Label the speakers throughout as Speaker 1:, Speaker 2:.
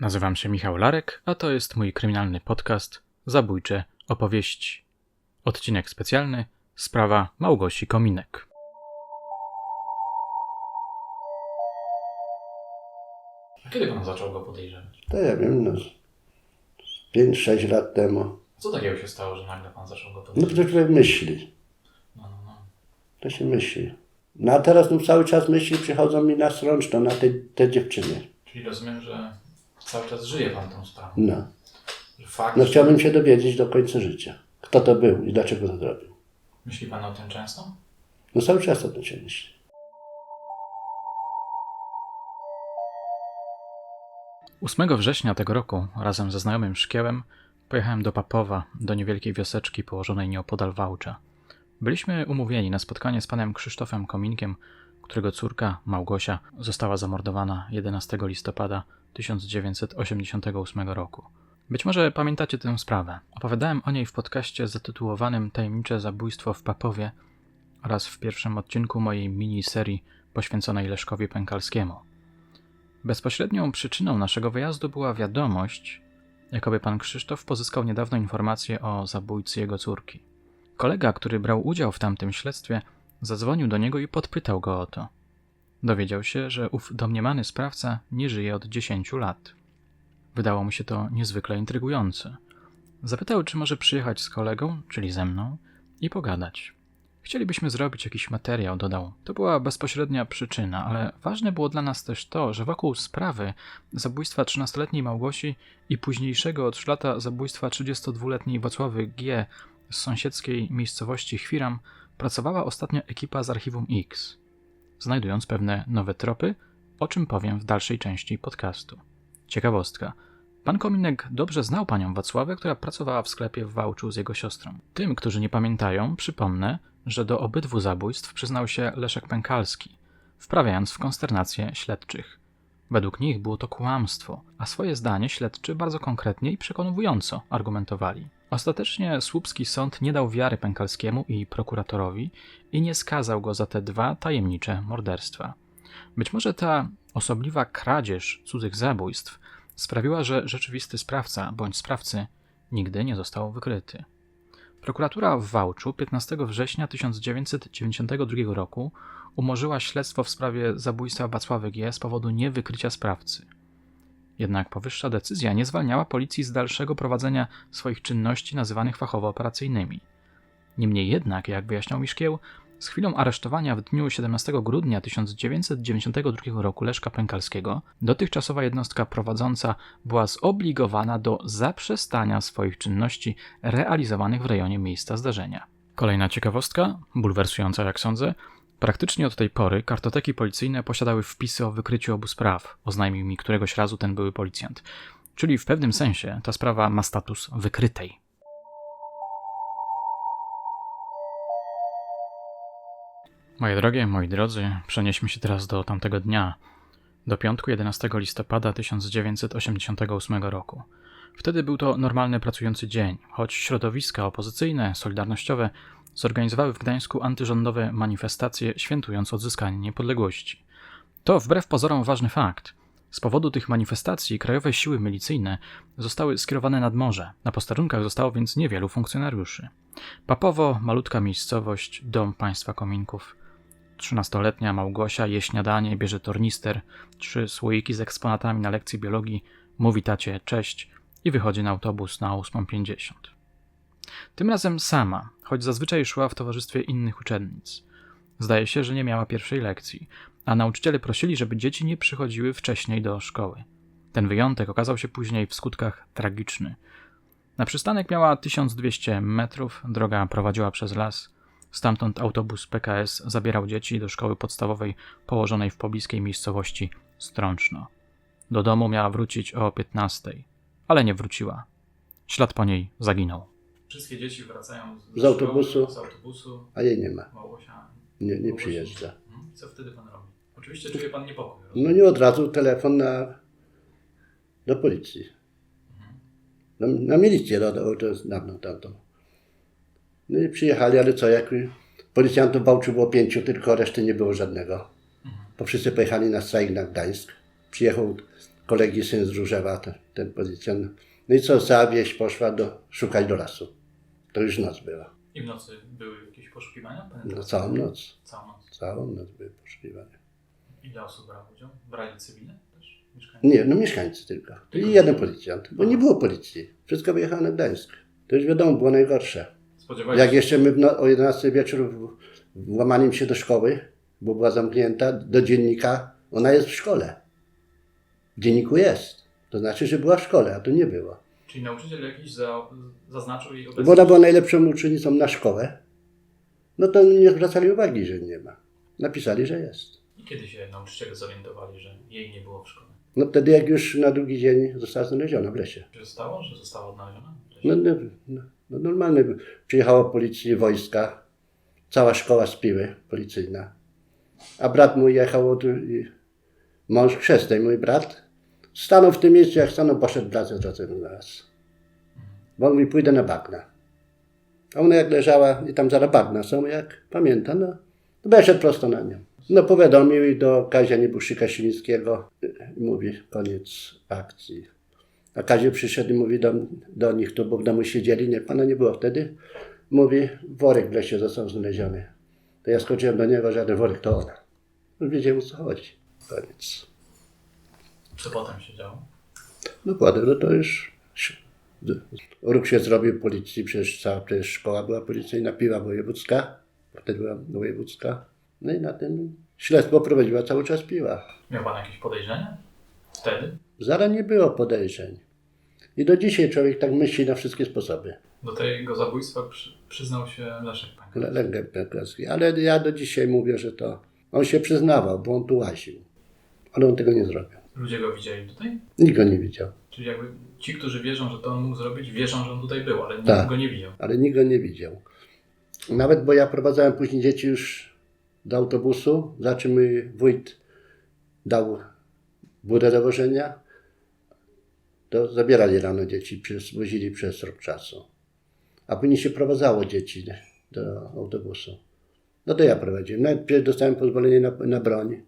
Speaker 1: Nazywam się Michał Larek, a to jest mój kryminalny podcast Zabójcze opowieści. Odcinek specjalny Sprawa Małgosi Kominek. A kiedy pan zaczął go podejrzewać?
Speaker 2: To ja wiem, no, 5-6 lat temu.
Speaker 1: Co takiego się stało, że nagle pan zaczął go
Speaker 2: No
Speaker 1: podejrzewać?
Speaker 2: to człowiek myśli,
Speaker 1: No, no, no.
Speaker 2: to się myśli. No a teraz no, cały czas myśli przychodzą mi na strączno, na te, te dziewczyny.
Speaker 1: Czyli rozumiem, że cały czas żyje pan tą sprawą.
Speaker 2: No.
Speaker 1: Fakt,
Speaker 2: no chciałbym się dowiedzieć do końca życia, kto to był i dlaczego to zrobił.
Speaker 1: Myśli pan o tym często?
Speaker 2: No cały czas o tym się myśli.
Speaker 1: Ósmego września tego roku razem ze znajomym Szkiełem pojechałem do Papowa, do niewielkiej wioseczki położonej nieopodal Wałcza. Byliśmy umówieni na spotkanie z panem Krzysztofem Kominkiem, którego córka Małgosia została zamordowana 11 listopada 1988 roku. Być może pamiętacie tę sprawę. Opowiadałem o niej w podcaście zatytułowanym Tajemnicze zabójstwo w Papowie oraz w pierwszym odcinku mojej miniserii poświęconej Leszkowi Pękalskiemu. Bezpośrednią przyczyną naszego wyjazdu była wiadomość, jakoby pan Krzysztof pozyskał niedawno informację o zabójcy jego córki. Kolega, który brał udział w tamtym śledztwie, zadzwonił do niego i podpytał go o to. Dowiedział się, że ów domniemany sprawca nie żyje od 10 lat. Wydało mu się to niezwykle intrygujące. Zapytał, czy może przyjechać z kolegą, czyli ze mną, i pogadać. Chcielibyśmy zrobić jakiś materiał, dodał. To była bezpośrednia przyczyna, ale ważne było dla nas też to, że wokół sprawy zabójstwa 13-letniej Małgosi i późniejszego o 3 lata zabójstwa 32-letniej Wacławy G. z sąsiedzkiej miejscowości Chwiram pracowała ostatnio ekipa z archiwum X, znajdując pewne nowe tropy, o czym powiem w dalszej części podcastu. Ciekawostka. Pan Kominek dobrze znał panią Wacławę, która pracowała w sklepie w Wałczu z jego siostrą. Tym, którzy nie pamiętają, przypomnę, że do obydwu zabójstw przyznał się Leszek Pękalski, wprawiając w konsternację śledczych. Według nich było to kłamstwo, a swoje zdanie śledczy bardzo konkretnie i przekonująco argumentowali. Ostatecznie słupski sąd nie dał wiary Pękalskiemu i prokuratorowi i nie skazał go za te dwa tajemnicze morderstwa. Być może ta osobliwa kradzież cudzych zabójstw sprawiła, że rzeczywisty sprawca bądź sprawcy nigdy nie został wykryty. Prokuratura w Wałczu 15 września 1992 roku umorzyła śledztwo w sprawie zabójstwa Wacławy G. z powodu niewykrycia sprawcy. Jednak powyższa decyzja nie zwalniała policji z dalszego prowadzenia swoich czynności nazywanych fachowo operacyjnymi. Niemniej jednak, jak wyjaśniał Miszkieł, z chwilą aresztowania w dniu 17 grudnia 1992 roku Leszka Pękalskiego, dotychczasowa jednostka prowadząca była zobligowana do zaprzestania swoich czynności realizowanych w rejonie miejsca zdarzenia. Kolejna ciekawostka, bulwersująca jak sądzę, praktycznie od tej pory kartoteki policyjne posiadały wpisy o wykryciu obu spraw, oznajmił mi któregoś razu ten były policjant. Czyli w pewnym sensie ta sprawa ma status wykrytej. Moje drogie, moi drodzy, przenieśmy się teraz do tamtego dnia, do piątku 11 listopada 1988 roku. Wtedy był to normalny pracujący dzień, choć środowiska opozycyjne, solidarnościowe zorganizowały w Gdańsku antyrządowe manifestacje świętując odzyskanie niepodległości. To wbrew pozorom ważny fakt. Z powodu tych manifestacji krajowe siły milicyjne zostały skierowane nad morze. Na posterunkach zostało więc niewielu funkcjonariuszy. Papowo, malutka miejscowość, dom państwa kominków. Trzynastoletnia Małgosia je śniadanie, bierze tornister, trzy słoiki z eksponatami na lekcji biologii, mówi tacie cześć i wychodzi na autobus na 8.50. Tym razem sama, choć zazwyczaj szła w towarzystwie innych uczennic. Zdaje się, że nie miała pierwszej lekcji, a nauczyciele prosili, żeby dzieci nie przychodziły wcześniej do szkoły. Ten wyjątek okazał się później w skutkach tragiczny. Na przystanek miała 1200 metrów, droga prowadziła przez las. Stamtąd autobus PKS zabierał dzieci do szkoły podstawowej położonej w pobliskiej miejscowości Strączno. Do domu miała wrócić o 15, ale nie wróciła. Ślad po niej zaginął. Wszystkie dzieci wracają z,
Speaker 2: Z autobusu.
Speaker 1: z autobusu.
Speaker 2: A jej nie ma,
Speaker 1: Małgosia.
Speaker 2: nie, nie przyjeżdża.
Speaker 1: Mhm. Co wtedy pan robi? Oczywiście czuje pan niepokój.
Speaker 2: No nie od razu telefon na, do policji. Na, na milicję, no, to, jest dawno tamto. No i przyjechali, ale co, jak policjantów w Bałczu było pięciu, tylko reszty nie było żadnego. Bo wszyscy pojechali na strajk na Gdańsk. Przyjechał kolegi syn z Różewa, ten, ten policjant. No i co, cała wieś poszła do, szukać do lasu. To już noc była.
Speaker 1: I w nocy były jakieś poszukiwania?
Speaker 2: No, całą noc.
Speaker 1: Całą noc.
Speaker 2: Całą noc były poszukiwania.
Speaker 1: Ile osób brało udział? Brali cywile też? Mieszkańcy?
Speaker 2: Nie, no mieszkańcy tylko. I jeden policjant, bo nie było policji. Wszystko wyjechało na Gdańsk. To już wiadomo, było najgorsze. Jak
Speaker 1: się,
Speaker 2: jeszcze my no, o 11 wieczór włamaniem się do szkoły, bo była zamknięta, do dziennika, ona jest w szkole. W dzienniku jest. To znaczy, że była w szkole, a tu nie była.
Speaker 1: Czyli nauczyciel jakiś za, zaznaczył jej
Speaker 2: Bo
Speaker 1: obecność?
Speaker 2: ona była najlepszą uczennicą na szkołę, no to nie zwracali uwagi, że nie ma. Napisali, że jest.
Speaker 1: I kiedy się nauczyciele zorientowali, że jej nie było w szkole?
Speaker 2: No wtedy jak już na drugi dzień została znaleziona w lesie.
Speaker 1: Czy się stało, że została odnaleziona?
Speaker 2: No, no, no, no normalnie. Przyjechała policja, wojska, cała szkoła z piły policyjna. A brat mój jechał od mąż chrzestnej, mój brat. Stanął w tym miejscu, jak stanął, poszedł brat od razu znalazł. Bo on mi pójdę na bagna. A ona jak leżała i tam zaraz bagna są, jak pamięta, no, to weszedł prosto na nią. No powiadomił i do Kazia Niebuszyka Silińskiego mówi, koniec akcji. A Kaziu przyszedł i mówi do, do nich tu, bo w domu siedzieli, nie, pana nie było wtedy. Mówi, worek w lesie został znaleziony. To ja skoczyłem do niego, żaden worek to ona. On wiedział o co chodzi. Koniec.
Speaker 1: Co potem się działo?
Speaker 2: No potem, no to już ruch się zrobił policji, przecież cała przecież szkoła była policyjna, piła wojewódzka, wtedy była wojewódzka. No i na tym śledztwo prowadziła cały czas piła.
Speaker 1: Miał pan jakieś podejrzenia? Wtedy?
Speaker 2: Zaraz nie było podejrzeń. I do dzisiaj człowiek tak myśli na wszystkie sposoby.
Speaker 1: Do tego zabójstwa przy, przyznał się Leszek Pańka.
Speaker 2: Le- Lęgę Pękowski. Ale ja do dzisiaj mówię, że to on się przyznawał, bo on tu łaził. Ale on tego nie zrobił.
Speaker 1: Ludzie go widzieli tutaj?
Speaker 2: Nikt go nie widział.
Speaker 1: Czyli jakby ci, którzy wierzą, że to on mógł zrobić, wierzą, że on tutaj był, ale nikt
Speaker 2: Tak.
Speaker 1: go nie widział.
Speaker 2: Ale nikt go nie widział. Nawet bo ja prowadzałem później dzieci już do autobusu, za czym wójt dał budę do wożenia, to zabierali rano dzieci, wozili przez rok czasu. A później się prowadzało dzieci do autobusu. No to ja prowadziłem. Nawet pierw dostałem pozwolenie na, na broń.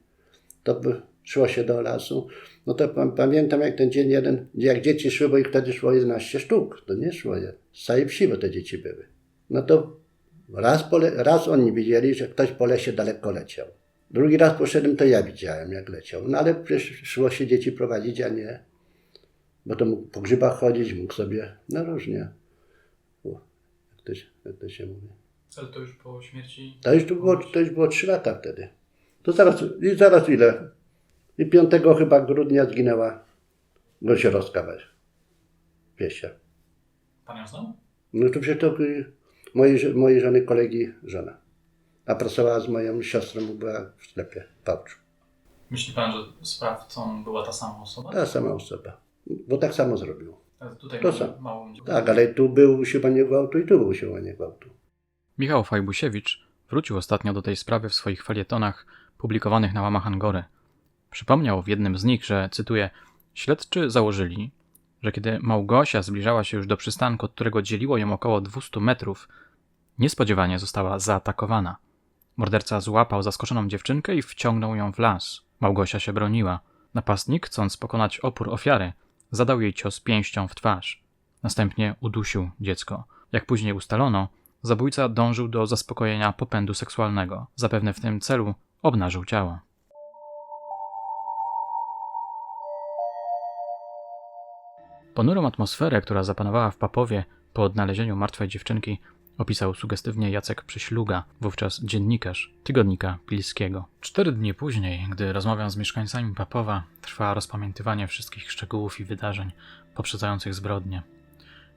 Speaker 2: To szło się do lasu. No to pa- pamiętam jak ten dzień jeden, jak dzieci szły, bo ich wtedy szło 11 sztuk. To nie szło je. Z całej wsi, bo te dzieci były. No to raz, pole, raz oni widzieli, że ktoś po lesie daleko leciał. Drugi raz poszedłem, to ja widziałem, jak leciał. No ale przecież szło się dzieci prowadzić, a nie. Bo to mógł po grzybach chodzić, mógł sobie, no różnie. Jak to, się- jak to się mówi.
Speaker 1: Ale to już po śmierci...
Speaker 2: To już, było, to już było 3 lata wtedy. To zaraz, i zaraz ile? I 5 chyba grudnia zginęła Gąsiorowska weź. Piesia.
Speaker 1: Pan ją znał?
Speaker 2: No to przecież to mojej, mojej żony kolegi żona. A pracowała z moją siostrą, była w sklepie Pałczu.
Speaker 1: Myśli pan, że sprawcą była ta sama osoba?
Speaker 2: Ta sama osoba. Bo tak samo zrobił.
Speaker 1: Ale Tutaj
Speaker 2: To
Speaker 1: mało...
Speaker 2: Tak, ale tu był usiłowanie gwałtu i tu był usiłowanie gwałtu.
Speaker 1: Michał Fajbusiewicz wrócił ostatnio do tej sprawy w swoich felietonach publikowanych na łamach Angory. Przypomniał w jednym z nich, że, cytuję, śledczy założyli, że kiedy Małgosia zbliżała się już do przystanku, od którego dzieliło ją około 200 metrów, niespodziewanie została zaatakowana. Morderca złapał zaskoczoną dziewczynkę i wciągnął ją w las. Małgosia się broniła. Napastnik, chcąc pokonać opór ofiary, zadał jej cios pięścią w twarz. Następnie udusił dziecko. Jak później ustalono, zabójca dążył do zaspokojenia popędu seksualnego. Zapewne w tym celu obnażył ciało. Ponurą atmosferę, która zapanowała w Papowie po odnalezieniu martwej dziewczynki, opisał sugestywnie Jacek Przyśluga, wówczas dziennikarz tygodnika Pilskiego. Cztery dni później, gdy rozmawiał z mieszkańcami Papowa, trwa rozpamiętywanie wszystkich szczegółów i wydarzeń poprzedzających zbrodnię.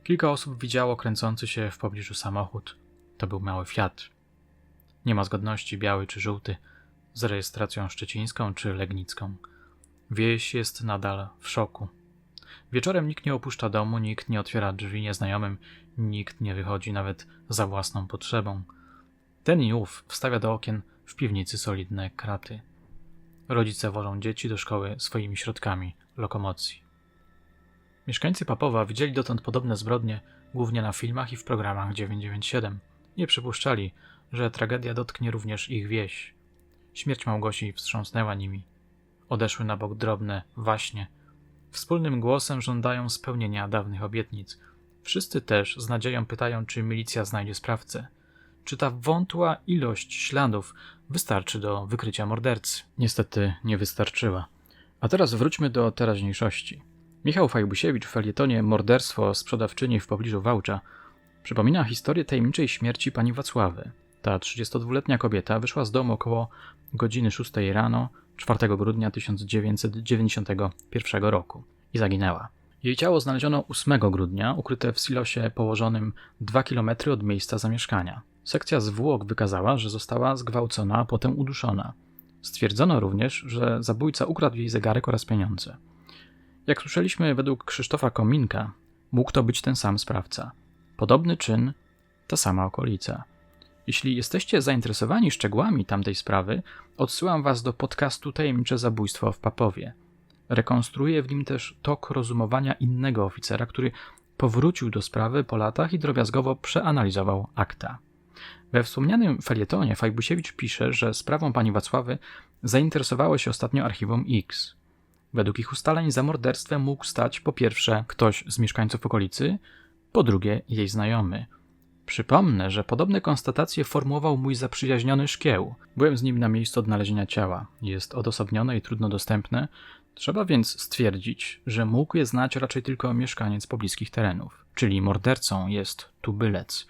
Speaker 1: Kilka osób widziało kręcący się w pobliżu samochód. To był mały Fiat. Nie ma zgodności biały czy żółty z rejestracją szczecińską czy legnicką. Wieś jest nadal w szoku. Wieczorem nikt nie opuszcza domu, nikt nie otwiera drzwi nieznajomym, nikt nie wychodzi nawet za własną potrzebą. Ten i ów wstawia do okien w piwnicy solidne kraty. Rodzice wożą dzieci do szkoły swoimi środkami lokomocji. Mieszkańcy Papowa widzieli dotąd podobne zbrodnie głównie na filmach i w programach 997. Nie przypuszczali, że tragedia dotknie również ich wieś. Śmierć Małgosi wstrząsnęła nimi. Odeszły na bok drobne waśnie, Wspólnym głosem żądają spełnienia dawnych obietnic. Wszyscy też z nadzieją pytają, czy milicja znajdzie sprawcę. Czy ta wątła ilość śladów wystarczy do wykrycia mordercy? Niestety nie wystarczyła. A teraz wróćmy do teraźniejszości. Michał Fajbusiewicz w felietonie Morderstwo sprzedawczyni w pobliżu Wałcza przypomina historię tajemniczej śmierci pani Wacławy. Ta 32-letnia kobieta wyszła z domu około godziny 6 rano 4 grudnia 1991 roku i zaginęła. Jej ciało znaleziono 8 grudnia, ukryte w silosie położonym 2 km od miejsca zamieszkania. Sekcja zwłok wykazała, że została zgwałcona, a potem uduszona. Stwierdzono również, że zabójca ukradł jej zegarek oraz pieniądze. Jak słyszeliśmy, według Krzysztofa Kominka mógł to być ten sam sprawca. Podobny czyn, ta sama okolica. Jeśli jesteście zainteresowani szczegółami tamtej sprawy, odsyłam Was do podcastu Tajemnicze Zabójstwo w Papowie. Rekonstruuję w nim też tok rozumowania innego oficera, który powrócił do sprawy po latach i drobiazgowo przeanalizował akta. We wspomnianym felietonie Fajbusiewicz pisze, że sprawą pani Wacławy zainteresowało się ostatnio archiwum X. Według ich ustaleń za morderstwem mógł stać po pierwsze ktoś z mieszkańców okolicy, po drugie jej znajomy. Przypomnę, że podobne konstatacje formułował mój zaprzyjaźniony szkieł. Byłem z nim na miejscu odnalezienia ciała. Jest odosobnione i trudno dostępne. Trzeba więc stwierdzić, że mógł je znać raczej tylko mieszkaniec pobliskich terenów, czyli mordercą jest tubylec.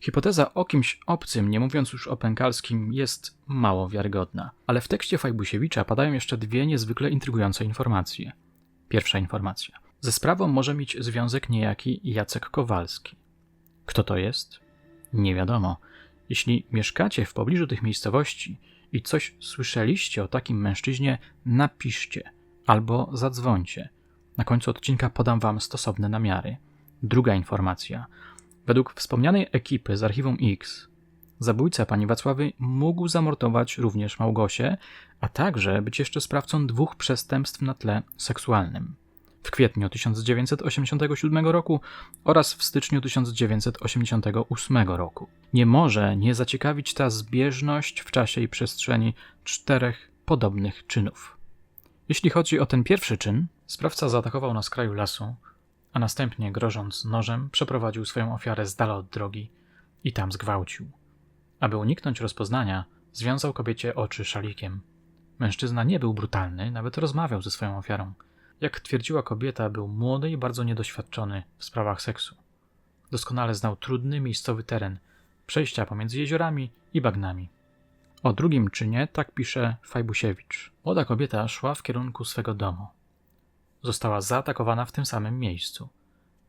Speaker 1: Hipoteza o kimś obcym, nie mówiąc już o pękalskim, jest mało wiarygodna, ale w tekście Fajbusiewicza padają jeszcze dwie niezwykle intrygujące informacje. Pierwsza informacja. Ze sprawą może mieć związek niejaki Jacek Kowalski. Kto to jest? Nie wiadomo. Jeśli mieszkacie w pobliżu tych miejscowości i coś słyszeliście o takim mężczyźnie, napiszcie albo zadzwońcie. Na końcu odcinka podam wam stosowne namiary. Druga informacja. Według wspomnianej ekipy z archiwum X, zabójca pani Wacławy mógł zamordować również Małgosię, a także być jeszcze sprawcą dwóch przestępstw na tle seksualnym. W kwietniu 1987 roku oraz w styczniu 1988 roku. Nie może nie zaciekawić ta zbieżność w czasie i przestrzeni czterech podobnych czynów. Jeśli chodzi o ten pierwszy czyn, sprawca zaatakował na skraju lasu, a następnie, grożąc nożem, przeprowadził swoją ofiarę z dala od drogi i tam zgwałcił. Aby uniknąć rozpoznania, związał kobiecie oczy szalikiem. Mężczyzna nie był brutalny, nawet rozmawiał ze swoją ofiarą. Jak twierdziła kobieta, był młody i bardzo niedoświadczony w sprawach seksu. Doskonale znał trudny miejscowy teren, przejścia pomiędzy jeziorami i bagnami. O drugim czynie tak pisze Fajbusiewicz. Młoda kobieta szła w kierunku swego domu. Została zaatakowana w tym samym miejscu.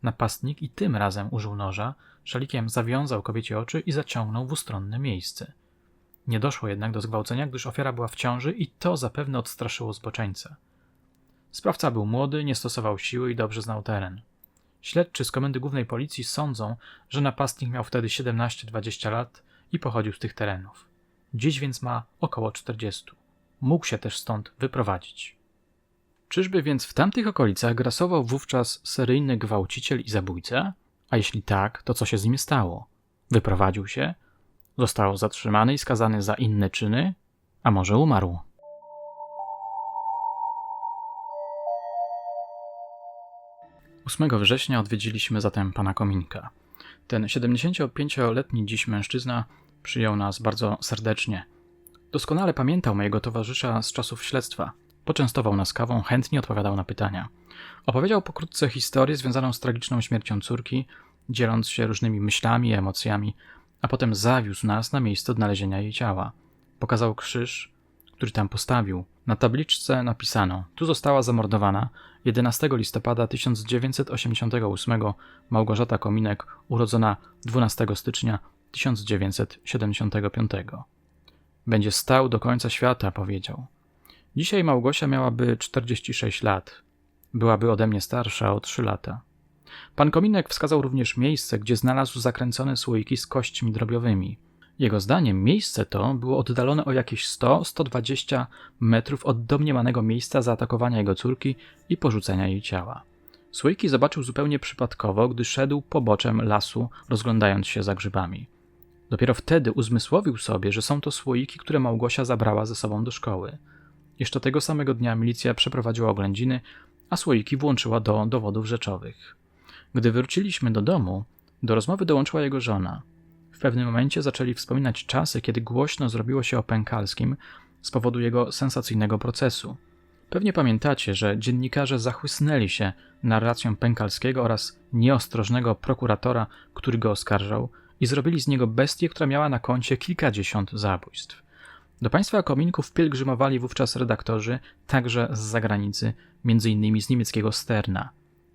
Speaker 1: Napastnik i tym razem użył noża, szalikiem zawiązał kobiecie oczy i zaciągnął w ustronne miejsce. Nie doszło jednak do zgwałcenia, gdyż ofiara była w ciąży i to zapewne odstraszyło zboczeńca. Sprawca był młody, nie stosował siły i dobrze znał teren. Śledczy z Komendy Głównej Policji sądzą, że napastnik miał wtedy 17-20 lat i pochodził z tych terenów. Dziś więc ma około 40. Mógł się też stąd wyprowadzić. Czyżby więc w tamtych okolicach grasował wówczas seryjny gwałciciel i zabójca? A jeśli tak, to co się z nim stało? Wyprowadził się? Został zatrzymany i skazany za inne czyny? A może umarł? Ósmego września odwiedziliśmy zatem pana Kominka. Ten 75-letni dziś mężczyzna przyjął nas bardzo serdecznie. Doskonale pamiętał mojego towarzysza z czasów śledztwa. Poczęstował nas kawą, chętnie odpowiadał na pytania. Opowiedział pokrótce historię związaną z tragiczną śmiercią córki, dzieląc się różnymi myślami emocjami, a potem zawiózł nas na miejsce odnalezienia jej ciała. Pokazał krzyż, który tam postawił. Na tabliczce napisano: Tu została zamordowana 11 listopada 1988 Małgorzata Kominek, urodzona 12 stycznia 1975. Będzie stał do końca świata, powiedział. Dzisiaj Małgosia miałaby 46 lat. Byłaby ode mnie starsza o 3 lata. Pan Kominek wskazał również miejsce, gdzie znalazł zakręcone słoiki z kośćmi drobiowymi. Jego zdaniem miejsce to było oddalone o jakieś 100-120 metrów od domniemanego miejsca zaatakowania jego córki i porzucenia jej ciała. Słoiki zobaczył zupełnie przypadkowo, gdy szedł poboczem lasu, rozglądając się za grzybami. Dopiero wtedy uzmysłowił sobie, że są to słoiki, które Małgosia zabrała ze sobą do szkoły. Jeszcze tego samego dnia milicja przeprowadziła oględziny, a słoiki włączyła do dowodów rzeczowych. Gdy wróciliśmy do domu, do rozmowy dołączyła jego żona. W pewnym momencie zaczęli wspominać czasy, kiedy głośno zrobiło się o Pękalskim z powodu jego sensacyjnego procesu. Pewnie pamiętacie, że dziennikarze zachłysnęli się narracją Pękalskiego oraz nieostrożnego prokuratora, który go oskarżał, i zrobili z niego bestię, która miała na koncie kilkadziesiąt zabójstw. Do państwa kominków pielgrzymowali wówczas redaktorzy, także z zagranicy, m.in. z niemieckiego Sterna.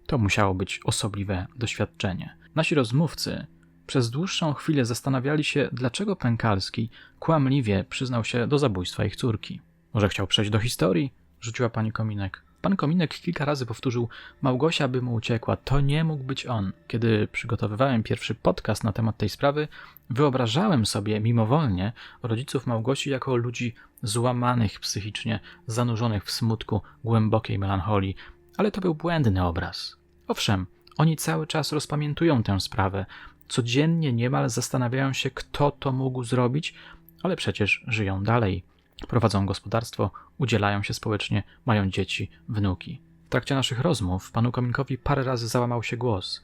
Speaker 1: To musiało być osobliwe doświadczenie. Nasi rozmówcy przez dłuższą chwilę zastanawiali się, dlaczego Pękalski kłamliwie przyznał się do zabójstwa ich córki. Może chciał przejść do historii? rzuciła pani Kominek. Pan Kominek kilka razy powtórzył: Małgosia by mu uciekła, to nie mógł być on. Kiedy przygotowywałem pierwszy podcast na temat tej sprawy, wyobrażałem sobie mimowolnie rodziców Małgosi jako ludzi złamanych psychicznie, zanurzonych w smutku, głębokiej melancholii, ale to był błędny obraz. Owszem, oni cały czas rozpamiętują tę sprawę, codziennie niemal zastanawiają się, kto to mógł zrobić, ale przecież żyją dalej. Prowadzą gospodarstwo, udzielają się społecznie, mają dzieci, wnuki. W trakcie naszych rozmów panu Kominkowi parę razy załamał się głos,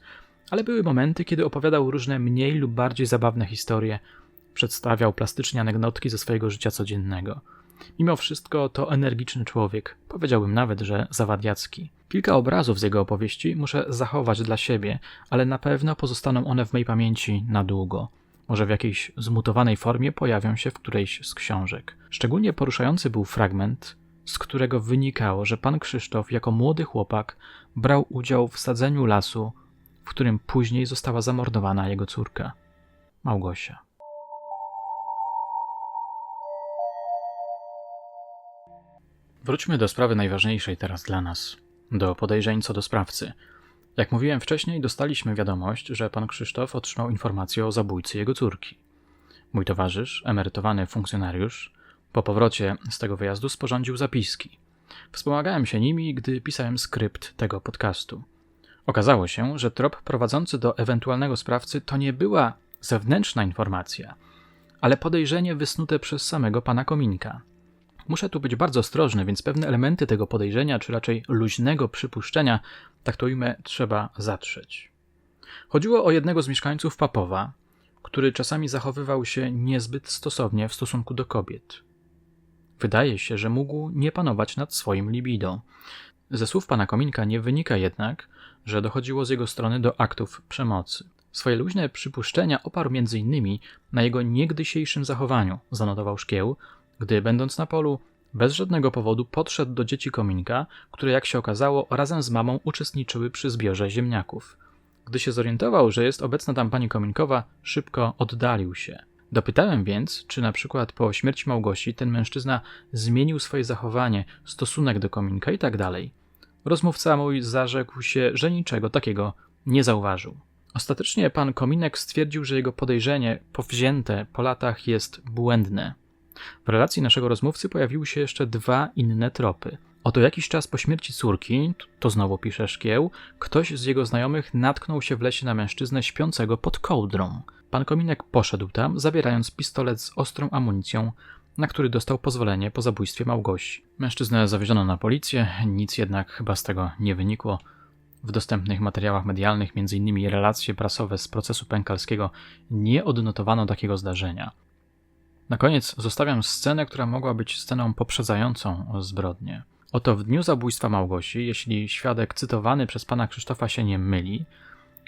Speaker 1: ale były momenty, kiedy opowiadał różne mniej lub bardziej zabawne historie, przedstawiał plastycznie anegdotki ze swojego życia codziennego. Mimo wszystko to energiczny człowiek, powiedziałbym nawet, że zawadiacki. Kilka obrazów z jego opowieści muszę zachować dla siebie, ale na pewno pozostaną one w mojej pamięci na długo. Może w jakiejś zmutowanej formie pojawią się w którejś z książek. Szczególnie poruszający był fragment, z którego wynikało, że pan Krzysztof jako młody chłopak brał udział w sadzeniu lasu, w którym później została zamordowana jego córka, Małgosia. Wróćmy do sprawy najważniejszej teraz dla nas, do podejrzeń co do sprawcy. Jak mówiłem wcześniej, dostaliśmy wiadomość, że pan Krzysztof otrzymał informację o zabójcy jego córki. Mój towarzysz, emerytowany funkcjonariusz, po powrocie z tego wyjazdu sporządził zapiski. Wspomagałem się nimi, gdy pisałem skrypt tego podcastu. Okazało się, że trop prowadzący do ewentualnego sprawcy to nie była zewnętrzna informacja, ale podejrzenie wysnute przez samego pana Kominka. Muszę tu być bardzo ostrożny, więc pewne elementy tego podejrzenia, czy raczej luźnego przypuszczenia, tak to ujmę, trzeba zatrzeć. Chodziło o jednego z mieszkańców Papowa, który czasami zachowywał się niezbyt stosownie w stosunku do kobiet. Wydaje się, że mógł nie panować nad swoim libido. Ze słów pana Kominka nie wynika jednak, że dochodziło z jego strony do aktów przemocy. Swoje luźne przypuszczenia oparł m.in. na jego niegdysiejszym zachowaniu, zanotował szkieł, gdy będąc na polu, bez żadnego powodu podszedł do dzieci kominka, które jak się okazało razem z mamą uczestniczyły przy zbiorze ziemniaków. Gdy się zorientował, że jest obecna tam pani kominkowa, szybko oddalił się. Dopytałem więc, czy na przykład po śmierci Małgosi ten mężczyzna zmienił swoje zachowanie, stosunek do kominka i tak. Rozmówca mój zarzekł się, że niczego takiego nie zauważył. Ostatecznie pan Kominek stwierdził, że jego podejrzenie, powzięte po latach, jest błędne. W relacji naszego rozmówcy pojawiły się jeszcze dwa inne tropy. Oto jakiś czas po śmierci córki, to znowu pisze Szkieł, ktoś z jego znajomych natknął się w lesie na mężczyznę śpiącego pod kołdrą. Pan Kominek poszedł tam, zabierając pistolet z ostrą amunicją, na który dostał pozwolenie po zabójstwie Małgosi. Mężczyznę zawieziono na policję, nic jednak chyba z tego nie wynikło. W dostępnych materiałach medialnych, m.in. relacje prasowe z procesu pękalskiego, nie odnotowano takiego zdarzenia. Na koniec zostawiam scenę, która mogła być sceną poprzedzającą zbrodnię. Oto w dniu zabójstwa Małgosi, jeśli świadek cytowany przez pana Krzysztofa się nie myli,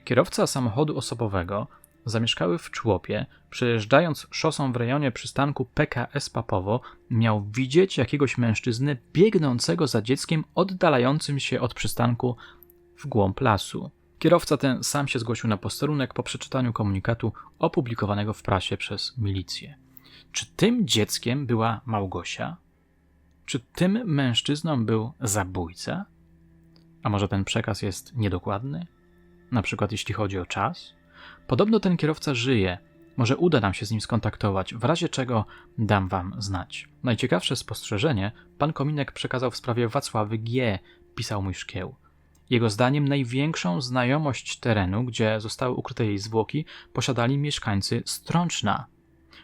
Speaker 1: kierowca samochodu osobowego zamieszkały w Człopie, przejeżdżając szosą w rejonie przystanku PKS Papowo, miał widzieć jakiegoś mężczyznę biegnącego za dzieckiem oddalającym się od przystanku w głąb lasu. Kierowca ten sam się zgłosił na posterunek po przeczytaniu komunikatu opublikowanego w prasie przez milicję. Czy tym dzieckiem była Małgosia? Czy tym mężczyzną był zabójca? A może ten przekaz jest niedokładny? Na przykład jeśli chodzi o czas? Podobno ten kierowca żyje. Może uda nam się z nim skontaktować, w razie czego dam wam znać. Najciekawsze spostrzeżenie pan Kominek przekazał w sprawie Wacławy G., pisał mój szkieł. Jego zdaniem największą znajomość terenu, gdzie zostały ukryte jej zwłoki, posiadali mieszkańcy Strączna,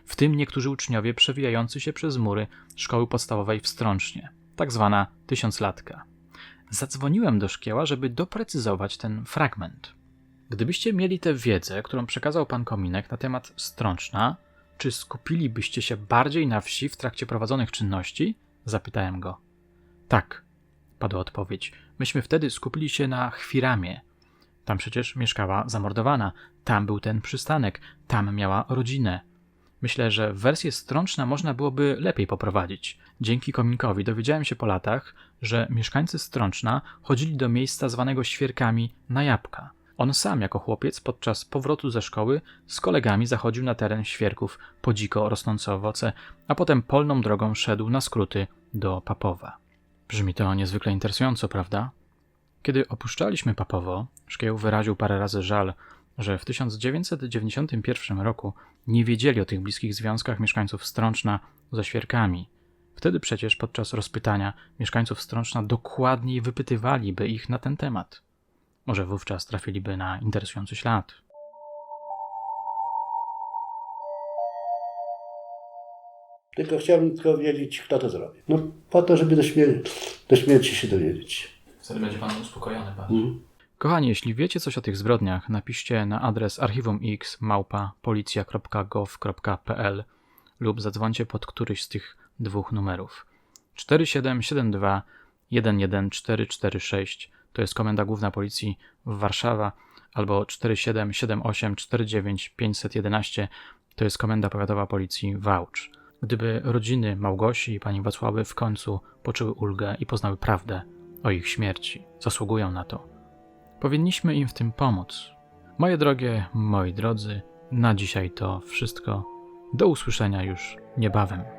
Speaker 1: w tym niektórzy uczniowie przewijający się przez mury szkoły podstawowej w Strącznie, tak zwana tysiąclatka. zadzwoniłem do szkieła, żeby doprecyzować ten fragment. Gdybyście mieli tę wiedzę, którą przekazał pan Kominek na temat strączna, czy skupilibyście się bardziej na wsi w trakcie prowadzonych czynności? Zapytałem go. Tak, padła odpowiedź. Myśmy wtedy skupili się na Chwiramie. Tam przecież mieszkała zamordowana, tam był ten przystanek, tam miała rodzinę. Myślę, że wersję strączna można byłoby lepiej poprowadzić. Dzięki kominkowi dowiedziałem się po latach, że mieszkańcy strączna chodzili do miejsca zwanego świerkami na jabłka. On sam, jako chłopiec, podczas powrotu ze szkoły z kolegami zachodził na teren świerków po dziko rosnące owoce, a potem polną drogą szedł na skróty do Papowa. Brzmi to niezwykle interesująco, prawda? Kiedy opuszczaliśmy Papowo, Szkieł wyraził parę razy żal, że w 1991 roku nie wiedzieli o tych bliskich związkach mieszkańców Strączna ze świerkami. Wtedy przecież podczas rozpytania mieszkańców Strączna dokładniej wypytywaliby ich na ten temat. Może wówczas trafiliby na interesujący ślad.
Speaker 2: Tylko chciałbym tylko wiedzieć, kto to zrobił. No po to, żeby do, śmier- do śmierci się dowiedzieć.
Speaker 1: Wtedy będzie pan uspokojony, pan.
Speaker 2: Mhm.
Speaker 1: Kochani, jeśli wiecie coś o tych zbrodniach, napiszcie na adres archiwumx małpa policja.gov.pl lub zadzwońcie pod któryś z tych dwóch numerów. 4772 11446 to jest Komenda Główna Policji w Warszawa albo 4778 49 511 to jest Komenda Powiatowa Policji Wałcz. Gdyby rodziny Małgosi i pani Wacławy w końcu poczuły ulgę i poznały prawdę o ich śmierci, zasługują na to. Powinniśmy im w tym pomóc. Moje drogie, moi drodzy, na dzisiaj to wszystko. Do usłyszenia już niebawem.